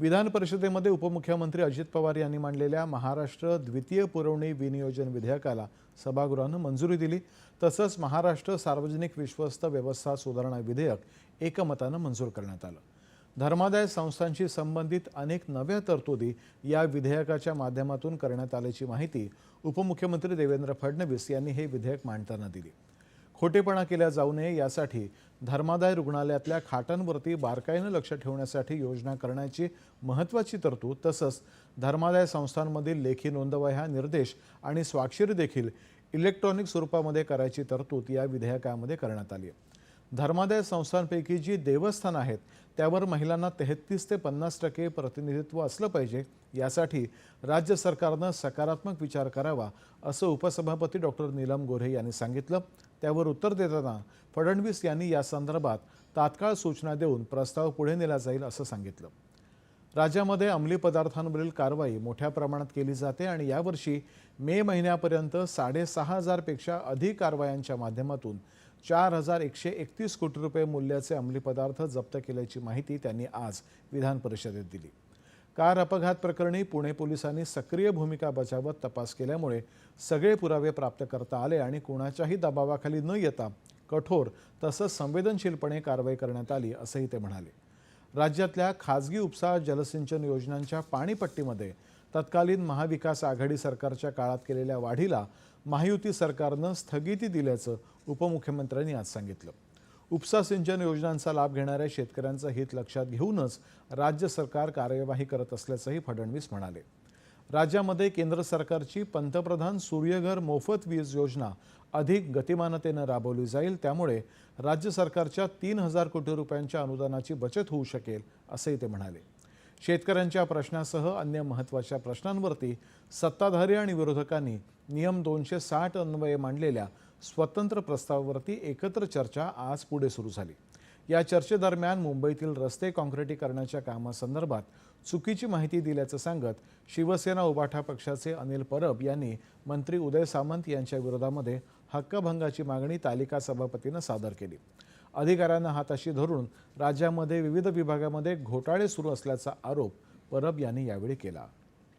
विधान परिषदेमध्ये उपमुख्यमंत्री अजित पवार यांनी मांडलेल्या महाराष्ट्र द्वितीय पुरवणी विनियोजन विधेयकाला सभागृहानं मंजुरी दिली. तसंच महाराष्ट्र सार्वजनिक विश्वस्त व्यवस्था सुधारणा विधेयक एकमतानं मंजूर करण्यात आलं. धर्मादाय संस्थांशी संबंधित अनेक नव्या तरतुदी या विधेयकाच्या माध्यमातून करण्यात आल्याची माहिती उपमुख्यमंत्री देवेंद्र फडणवीस यांनी हे विधेयक मांडताना दिली. खोटेपणा केल्या जाऊ नये यासाठी धर्मादाय रुग्णालयातल्या खाटांवरती बारकाईनं लक्ष ठेवण्यासाठी योजना करण्याची महत्त्वाची तरतूद तसंच धर्मादाय संस्थांमधील लेखी नोंदवह्या निर्देश आणि स्वाक्षरी देखील इलेक्ट्रॉनिक स्वरूपामध्ये करायची तरतूद या विधेयकामध्ये करण्यात आली आहे. धर्मादाय संस्थांपैकी जी देवस्थान आहेत त्यावर महिलांना तेहतीस ते पन्नास टक्के प्रतिनिधित्व असलं पाहिजे. यासाठी राज्य सरकारनं सकारात्मक विचार करावा असं उपसभापती डॉक्टर नीलम गोऱ्हे यांनी सांगितलं. त्यावर उत्तर देताना फडणवीस यांनी या संदर्भात तात्काळ सूचना देऊन प्रस्ताव पुढे नेला जाईल असं सांगितलं. राज्यामध्ये अंमली पदार्थांवरील कारवाई मोठ्या प्रमाणात केली जाते आणि यावर्षी मे महिन्यापर्यंत साडेसहा हजारपेक्षा अधिक कारवायांच्या माध्यमातून चार हजार एकशे एकतीस कोटी रुपये मूल्याचे अंमली पदार्थ जप्त केल्याची माहिती त्यांनी आज विधान परिषदेत दिली. कार अपघात प्रकरणी पुणे पोलिसांनी सक्रिय भूमिका बजावत तपास केल्यामुळे सगळे पुरावे प्राप्त करता आले आणि कोणाच्याही दबावाखाली न येता कठोर तसंच संवेदनशीलपणे कारवाई करण्यात आली असंही ते म्हणाले. राज्यातल्या खाजगी उपसा जलसिंचन योजनांच्या पाणीपट्टीमध्ये तत्कालीन महाविकास आघाडी सरकारच्या काळात केलेल्या वाढीला महायुती सरकारनं स्थगिती दिल्याचं उपमुख्यमंत्र्यांनी आज सांगितलं. उपसा सिंचन योजनांचा लाभ घेणाऱ्या शेतकऱ्यांचं हित लक्षात घेऊनच राज्य सरकार कार्यवाही करत असल्याचंही फडणवीस म्हणाले. राज्यामध्ये केंद्र सरकारची पंतप्रधान सूर्यघर मोफत वीज योजना अधिक गतिमानतेनं राबवली जाईल त्यामुळे राज्य सरकारच्या तीन हजार कोटी रुपयांच्या अनुदानाची बचत होऊ शकेल असंही ते म्हणाले. शेतकऱ्यांच्या प्रश्नासह अन्य महत्त्वाच्या प्रश्नांवरती सत्ताधारी आणि विरोधकांनी नियम दोनशे साठ अन्वये मांडलेल्या स्वतंत्र प्रस्तावावरती एकत्र चर्चा आज पुढे सुरू झाली. या चर्चेदरम्यान मुंबईतील रस्ते काँक्रिटीकरणाच्या कामासंदर्भात चुकीची माहिती दिल्याचं सांगत शिवसेना उबाठा पक्षाचे अनिल परब यांनी मंत्री उदय सामंत यांच्या विरोधामध्ये हक्कभंगाची मागणी तालिका सभापतीनं सादर केली. अधिकाऱ्यांना हाताशी धरून राज्यामध्ये विविध विभागामध्ये घोटाळे सुरू असल्याचा आरोप परब यांनी यावेळी केला.